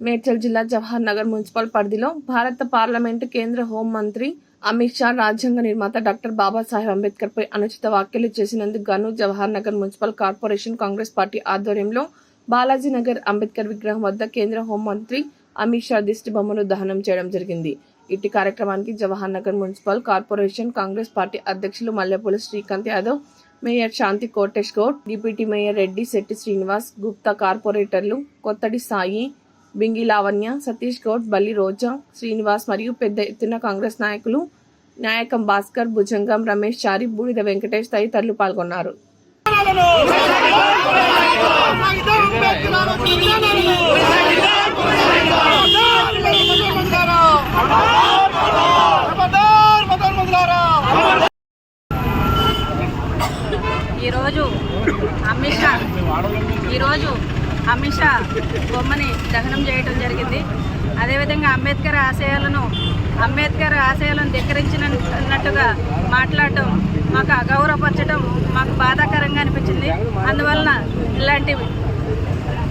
మేడ్చల్ జిల్లా జవహర్ నగర్ మున్సిపల్ పరిధిలో భారత పార్లమెంటు కేంద్ర హోం మంత్రి అమిత్ షా రాజ్యాంగ నిర్మాత డాక్టర్ బాబాసాహెబ్ అంబేద్కర్ పై అనుచిత వ్యాఖ్యలు చేసినందుకు గాను Jawahar Nagar municipal corporation Congress party ఆధ్వర్యంలో బాలాజీ నగర్ అంబేద్కర్ విగ్రహం వద్ద కేంద్ర హోం మంత్రి అమిత్ షా దిష్టి బొమ్మను దహనం చేయడం జరిగింది. ఇట్టి కార్యక్రమానికి Jawahar Nagar municipal corporation Congress party అధ్యక్షులు Mallepula Srikanth Yadav mayor Shanthi Kotesh Goud deputy mayor Reddy Shetty Srinivas Gupta కార్పొరేటర్లు కొత్తడి సాయి బింగి లావణ్య సతీష్ గౌడ్ బల్లి రోజా శ్రీనివాస్ మరియు పెద్ద ఎత్తున కాంగ్రెస్ నాయకులు నాయకం భాస్కర్ భుజంగం రమేష్ చారి బూడిద వెంకటేష్ తదితరులు పాల్గొన్నారు. ఈరోజు అమిత్ షా ఈరోజు అమిత్ షా బొమ్మని దహనం చేయడం జరిగింది. అదేవిధంగా అంబేద్కర్ ఆశయాలను అంబేద్కర్ ఆశయాలను ధిక్కరించినట్టుగా మాట్లాడటం మాకు అగౌరవపరచడం మాకు బాధాకరంగా అనిపించింది. అందువలన ఇలాంటి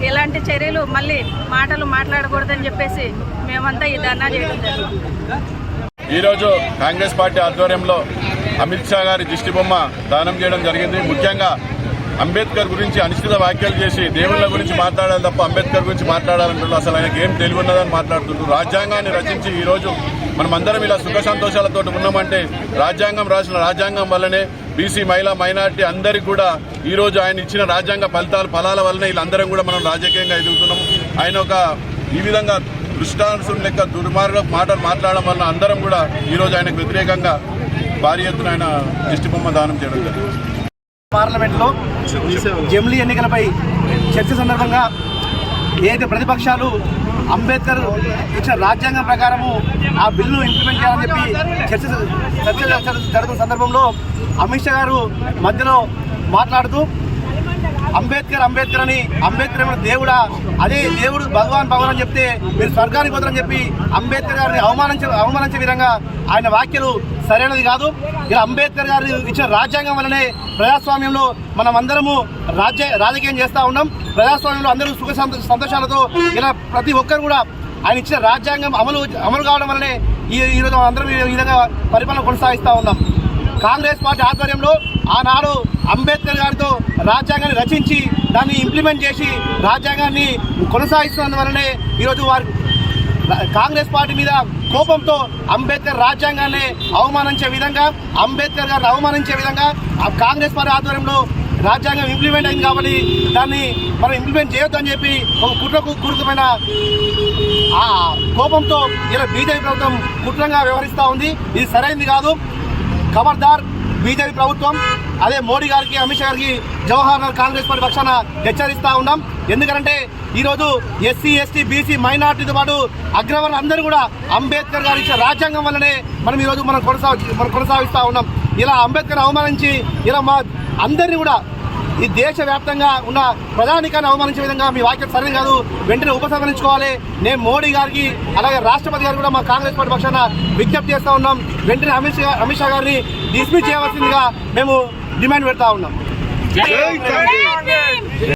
ఇలాంటి చర్యలు మళ్ళీ మాటలు మాట్లాడకూడదని చెప్పేసి మేమంతా ఈ ధర్నా చేయడం జరిగింది. ఈరోజు కాంగ్రెస్ పార్టీ ఆధ్వర్యంలో అమిత్ షా గారి దిష్టి బొమ్మ దానం చేయడం జరిగింది. ముఖ్యంగా అంబేద్కర్ గురించి అనిశ్చిత వ్యాఖ్యలు చేసి దేవుళ్ళ గురించి మాట్లాడాలి తప్ప అంబేద్కర్ గురించి మాట్లాడాలంటున్నారు. అసలు ఆయనకి ఏం తెలివి ఉన్నదని మాట్లాడుతుంటారు రాజ్యాంగాన్ని రచించి ఈరోజు మనమందరం ఇలా సుఖ సంతోషాలతో ఉన్నామంటే రాజ్యాంగం రాసిన రాజ్యాంగం వల్లనే బీసీ మహిళా మైనార్టీ అందరికీ కూడా ఈరోజు ఆయన ఇచ్చిన రాజ్యాంగ ఫలితాలు ఫలాల వల్లనే వీళ్ళందరం కూడా మనం రాజకీయంగా ఎదుగుతున్నాము. ఆయన ఒక ఈ విధంగా దృష్టాంశం లెక్క దుర్మార్గ మాటలు మాట్లాడడం వల్ల అందరం కూడా ఈరోజు ఆయనకు వ్యతిరేకంగా భారీ ఎత్తున ఆయన దిష్టిబొమ్మ దానం చేయడం జరిగింది. పార్లమెంట్లో జమిలీ ఎన్నికలపై చర్చ సందర్భంగా ఏదైతే ప్రతిపక్షాలు అంబేద్కర్ ఇచ్చిన రాజ్యాంగం ప్రకారము ఆ బిల్లును ఇంప్లిమెంట్ చేయాలని చెప్పి చర్చ చర్చ జరుగుతున్న సందర్భంలో అమిత్ షా గారు మధ్యలో మాట్లాడుతూ అంబేద్కర్ అంబేద్కర్ అని అంబేద్కర్ ఏమైనా దేవుడా? అదే దేవుడు భగవాన్ భగవాన్ అని చెప్తే మీరు స్వర్గానికి పోతారని చెప్పి అంబేద్కర్ గారిని అవమానించే అవమానించే విధంగా ఆయన వ్యాఖ్యలు సరైనది కాదు. ఇలా అంబేద్కర్ గారు ఇచ్చిన రాజ్యాంగం వల్లనే ప్రజాస్వామ్యంలో మనం అందరము రాజ్య రాజకీయం చేస్తూ ఉన్నాం. ప్రజాస్వామ్యంలో అందరూ సుఖ సంతో- సంతోషాలతో ఇలా ప్రతి ఒక్కరు కూడా ఆయన ఇచ్చిన రాజ్యాంగం అమలు అమలు కావడం వల్లనే ఈ ఈరోజు అందరం ఈ విధంగా పరిపాలన కొనసాగిస్తూ ఉన్నాం. కాంగ్రెస్ పార్టీ ఆధ్వర్యంలో ఆనాడు అంబేద్కర్ గారితో రాజ్యాంగాన్ని రచించి దాన్ని ఇంప్లిమెంట్ చేసి రాజ్యాంగాన్ని కొనసాగిస్తున్నందువల్లనే ఈరోజు వారు కాంగ్రెస్ పార్టీ మీద కోపంతో అంబేద్కర్ రాజ్యాంగాన్ని అవమానించే విధంగా అంబేద్కర్ గారిని అవమానించే విధంగా ఆ కాంగ్రెస్ పార్టీ ఆధ్వర్యంలో రాజ్యాంగం ఇంప్లిమెంట్ అయింది కాబట్టి దాన్ని మనం ఇంప్లిమెంట్ చేయొద్దని చెప్పి ఒక కుట్రకు కూరుకుమైన ఆ కోపంతో ఇలా బీజేపీ ప్రభుత్వం కుట్రంగా వ్యవహరిస్తూ ఉంది. ఇది సరైనది కాదు. ఖబర్దార్ బీజేపీ ప్రభుత్వం అదే మోడీ గారికి అమిత్ షా గారికి జవహర్ లాల్ కాంగ్రెస్ పార్టీ పక్షాన హెచ్చరిస్తూ ఉన్నాం. ఎందుకంటే ఈరోజు ఎస్సీ ఎస్టీ బీసీ మైనార్టీతో పాటు అగ్రవర్ణ అందరూ కూడా అంబేద్కర్ గారు ఇచ్చిన రాజ్యాంగం వల్లనే మనం ఈరోజు మనం కొనసాగి మనం కొనసాగిస్తూ ఉన్నాం. ఇలా అంబేద్కర్ అవమానించి ఇలా మా అందరినీ కూడా ఈ దేశవ్యాప్తంగా ఉన్న ప్రధానికాన్ని అవమానించే విధంగా మీ వాక్యం సరైన కాదు. వెంటనే ఉపసంహరించుకోవాలి. నేను మోడీ గారికి అలాగే రాష్ట్రపతి గారు కూడా మా కాంగ్రెస్ పార్టీ పక్షాన విజ్ఞప్తి చేస్తూ ఉన్నాం. వెంటనే అమిత్ షా అమిత్ షా గారిని డిస్మిస్ చేయవలసిందిగా మేము డిమాండ్ పెడతా ఉన్నాం.